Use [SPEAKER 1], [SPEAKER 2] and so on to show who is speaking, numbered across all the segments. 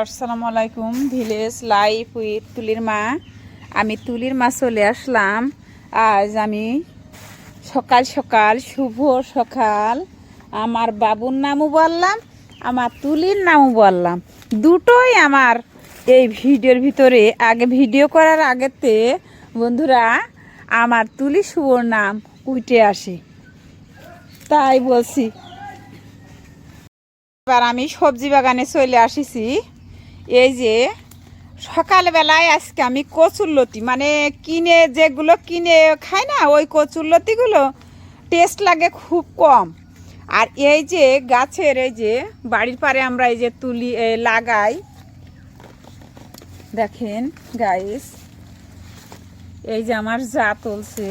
[SPEAKER 1] আসসালামু আলাইকুম, village life with তুলির মা। আমি তুলির মা চলে আসলাম। আজ আমি সকাল সকাল, শুভ সকাল, আমার বাবুর নামও বললাম, আমার তুলির নামও বললাম। দুটোই আমার এই ভিডিওর ভিতরে, আগে ভিডিও করার আগেতে, বন্ধুরা, আমার তুলি শুভর নাম উঠে আসে। তাই বলছি। এবার আমি সবজি বাগানে চলে আসিছি। এই যে সকালবেলায় আজকে আমি কচুরলতি মানে কিনে যেগুলো কিনে খাই না, ওই কচুরলতিগুলো টেস্ট লাগে খুব কম। আর এই যে গাছের এই যে বাড়ির পারে আমরা এই যে তুলি লাগাই। দেখেন গাইস এই যে আমার যা তুলছে।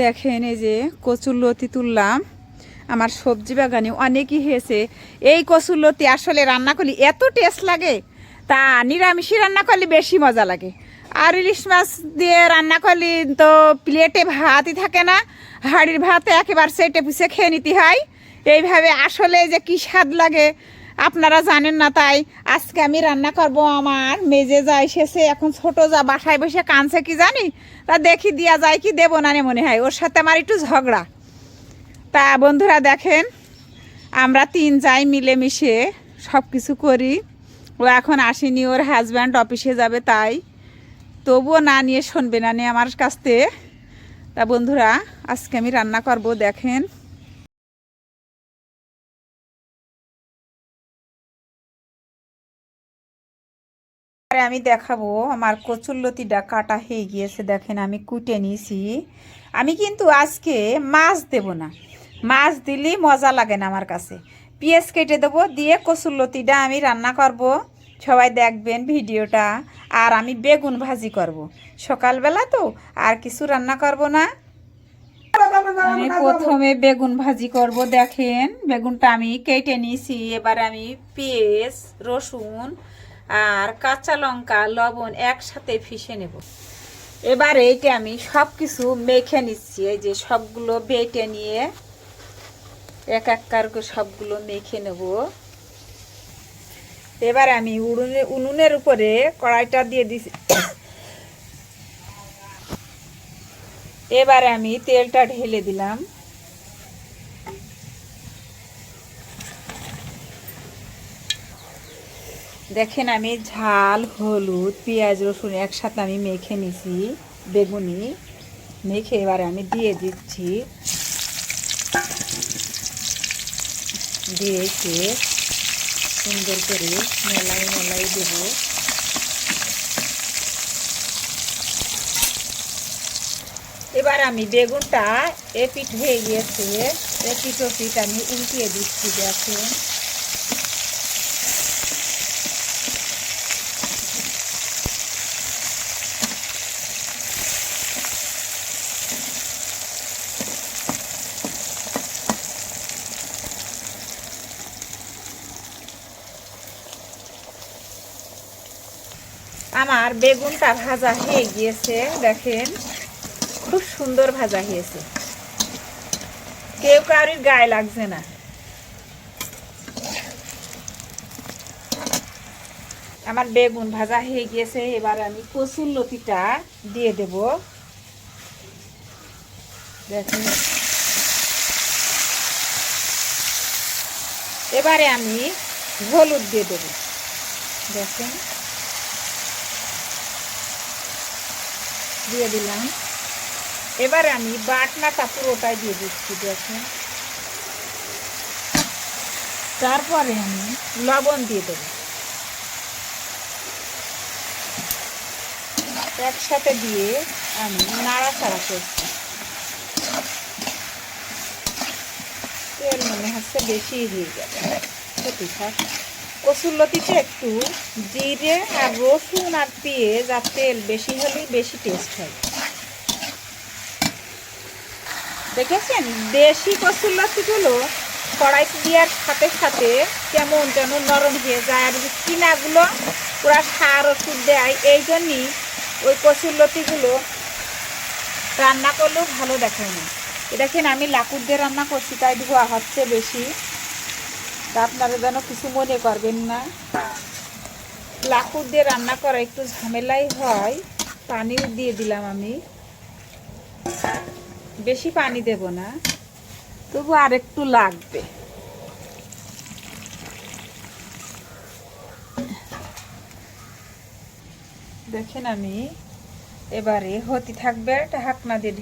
[SPEAKER 1] দেখেন এই যে কচুর লতি তুললাম। আমার সবজি বাগানে অনেকই হয়েছে। এই কচুর লতি আসলে রান্না করলে এত টেস্ট লাগে, তা নিরামিষই রান্না করলে বেশি মজা লাগে। আর ইলিশ মাছ দিয়ে রান্না করলে তো প্লেটে ভাতই থাকে না, হাড়ির ভাতে একেবারে সেটে পিছে খেয়ে নিতে হয়। এইভাবে আসলে যে কি স্বাদ লাগে, আপনারা জানেন না তাই আজকে আমি রান্না করব আমার মেজে যা এসেছে এখন ছোট যা বাসায় বসে কানছে কি জানি, তা দেখি দিয়া যায় কি দেবো না মনে হয়, ওর সাথে আমার একটু ঝগড়া। তা বন্ধুরা দেখেন, আমরা তিন যাই মিলেমিশে সব কিছু করি। ও এখন আসেনি, ওর হাজব্যান্ড অফিসে যাবে তাই। তবুও না নিয়ে শুনবে, না নিয়ে আমার কাছ। থেকে তা বন্ধুরা, আজকে আমি রান্না করব, দেখেন। আরে আমি দেখাবো, আমার কচুরলতিটা কাটা হয়ে গিয়েছে, দেখেন আমি কুটে নিয়েছি আমি কিন্তু আজকে মাছ দেব না। মাছ দিলেই মজা লাগে না আমার কাছে। পেঁয়াজ কেটে দেবো, দিয়ে কচুরলতিটা আমি রান্না করব। সবাই দেখবেন ভিডিওটা, আর আমি বেগুন ভাজি করব। সকালবেলা তো আর কিছু রান্না করব না। আমি প্রথমে বেগুন ভাজি করব, দেখেন। বেগুনটা আমি কেটে নিয়েছি। এবার আমি পেঁয়াজ, রসুন আর কাঁচা লঙ্কা, লবণ একসাথে ফিশে নেব। এবার এইটা আমি সব কিছু মেখে নিচ্ছি। এই যে সবগুলো বেটে নিয়ে এক এক করে সবগুলো মেখে নেব। এবার আমি উনুনে উনুনের উপরে কড়াইটা দিয়ে দিছি। এবারে আমি তেলটা ঢেলে দিলাম। দেখেন আমি ঝাল, হলুদ, পেঁয়াজ, রসুন একসাথে আমি মেখে নিছি, বেগুনি। মেখে এবারে আমি দিয়ে দিচ্ছি। দিয়েছে সুন্দর করে মেলাই মেলাই দেব। এবার আমি বেগুনটা এপিট হয়ে গিয়েছে এপিট ওপিট আমি উল্টিয়ে দিচ্ছি, দেখেন। আমার বেগুনটা ভাজা হয়ে গিয়েছে, দেখেন। খুব সুন্দর ভাজা হয়েছে। কেউ কারোর গায়ে লাগছে না। আমার বেগুন ভাজা হয়ে গিয়েছে, এবার আমি কচুর লতিটা দিয়ে দেব। দেখেন। এবারে আমি হলুদ দিয়ে দেব। দেখেন। দিয়ে দিলাম। এবার আমি বাটনাটা পুরোটাই দিয়ে দিচ্ছি দেখেন তারপরে আমি লবণ দিয়ে দেবো। একসাথে দিয়ে আমি নাড়াচাড়া করছি। তেল মনে হচ্ছে বেশি হয়ে যাবে। সত্যি থাক। কসুরলতিতে একটু, জিরে আর রসুন আর পেঁয়াজ আর তেল বেশি হলেই বেশি টেস্ট হয়। দেখেছেন? দেশি কসুরলতিগুলো কড়াই দেওয়ার সাথে সাথে কেমন যেন নরম হয়ে যায় আর কিনাগুলো পুরা সার ওষুধ দেয়, এই জন্যই ওই কচুরলতিগুলো রান্না করলেও ভালো দেখায় না। খেয়ে আমি লাকুর দিয়ে রান্না করছি, তাই ধোয়া হচ্ছে বেশি। তা আপনারা যেন কিছু মনে করবেন না। লাকুর দিয়ে রান্না করা একটু ঝামেলাই হয়, পানিও দিয়ে দিলাম আমি। বেশি পানি দেব না, তবু আর একটু লাগবে। দেখেন আমি, এবারে হতি থাকবে ঢাকনা দিয়ে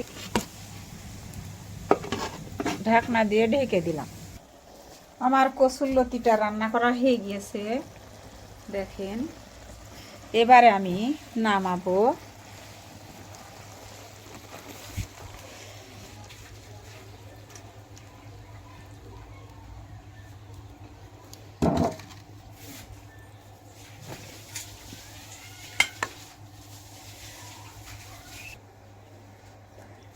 [SPEAKER 1] ঢাকনা দিয়ে ঢেকে দিলাম। আমার কসুর লতিটা রান্না করা হয়ে গিয়েছে। দেখেন, এবারে আমি নামাবো।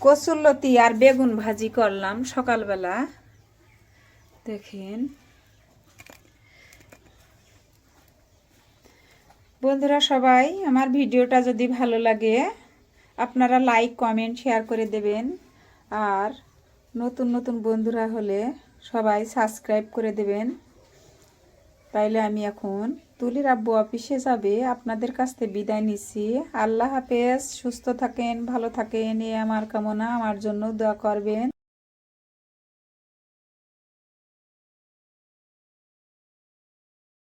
[SPEAKER 1] কচুরলতি আর বেগুন ভাজি করলাম সকালবেলা। দেখেন। বন্ধুরা, সবাই, আমার ভিডিওটা যদি ভালো লাগে, আপনারা লাইক কমেন্ট শেয়ার করে দেবেন। আর নতুন নতুন বন্ধুরা হলে সবাই সাবস্ক্রাইব করে দেবেন। তাইলে আমি এখন তুলির আব্বু অফিসে যাবে, আপনাদের কাছ থেকে বিদায় নিচ্ছি। আল্লাহ হাফেজ, সুস্থ থাকেন, ভালো থাকেন এ আমার কামনা, আমার জন্য দোয়া করবেন।